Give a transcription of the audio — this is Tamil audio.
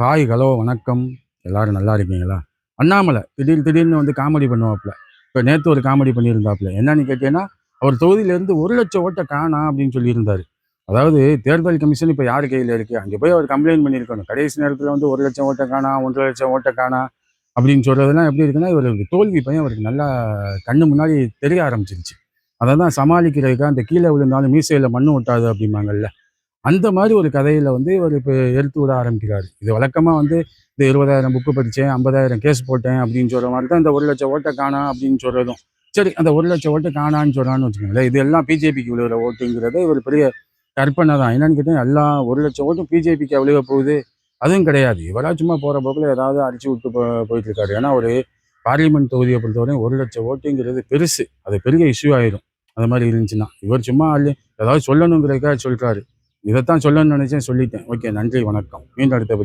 ஹாய் ஹலோ வணக்கம். எல்லாரும் நல்லா இருக்கீங்களா? அண்ணாமலை திடீர் திடீர்னு வந்து காமெடி பண்ணுவாப்புல. இப்போ நேற்று ஒரு காமெடி பண்ணியிருந்தாப்புல. என்னன்னு கேட்டீங்கன்னா அவர் தொகுதியிலேருந்து ஒரு லட்சம் ஓட்டை காணா அப்படின்னு சொல்லியிருந்தார். அதாவது தேர்தல் கமிஷன் இப்போ யார் கையில் இருக்கு? அங்கே போய் அவர் கம்ப்ளைண்ட் பண்ணியிருக்கணும். கடைசி நேரத்தில் வந்து ஒரு லட்சம் ஓட்டை காணா ஒன்றரை லட்சம் ஓட்டை காணா அப்படின்னு சொல்கிறதுலாம் எப்படி இருக்குன்னா இவருக்கு தோல்வி பையன் அவருக்கு நல்லா கண்ணு முன்னாடி தெரிய ஆரம்பிச்சிருச்சு. அதை தான் சமாளிக்கிறதுக்கு அந்த கீழே விழுந்தாலும் மீசையில் மண்ணு ஒட்டாது அப்படிம்பாங்கல்ல. அந்த மாதிரி ஒரு கதையில வந்து இவர் இப்போ எடுத்து விட ஆரம்பிக்கிறார். இது வழக்கமாக வந்து இந்த இருபதாயிரம் புக்கு படித்தேன் ஐம்பதாயிரம் கேஸ் போட்டேன் அப்படின்னு சொல்கிற மாதிரி தான் இந்த ஒரு லட்சம் ஓட்டை காணா அப்படின்னு சொல்கிறதும் சரி அந்த ஒரு லட்சம் ஓட்டை காணான்னு சொல்கிறான்னு வச்சுக்கோங்களேன். இது எல்லாம் பிஜேபிக்கு விழுகிற ஓட்டுங்கிறது ஒரு பெரிய கற்பனை தான். என்னன்னு கேட்டால் எல்லாம் ஒரு லட்சம் ஓட்டும் பிஜேபிக்கு விழுக போகுது? அதுவும் கிடையாது. இவராக சும்மா போகிற போக்கில் ஏதாவது அடிச்சு விட்டு போ போயிட்டு இருக்காரு ஏன்னா ஒரு பார்லிமெண்ட் தொகுதியை பொறுத்தவரையும் ஒரு லட்சம் ஓட்டுங்கிறது பெருசு. அது பெரிய இஷ்யூ ஆயிடும் அது மாதிரி இருந்துச்சுன்னா. இவர் சும்மா அல்ல ஏதாவது சொல்லணுங்கிறதுக்காக சொல்கிறாரு இதைத்தான் சொல்லணும்னு நினைச்சேன் சொல்லிட்டேன். ஓகே நன்றி வணக்கம். மீண்டும் அடுத்த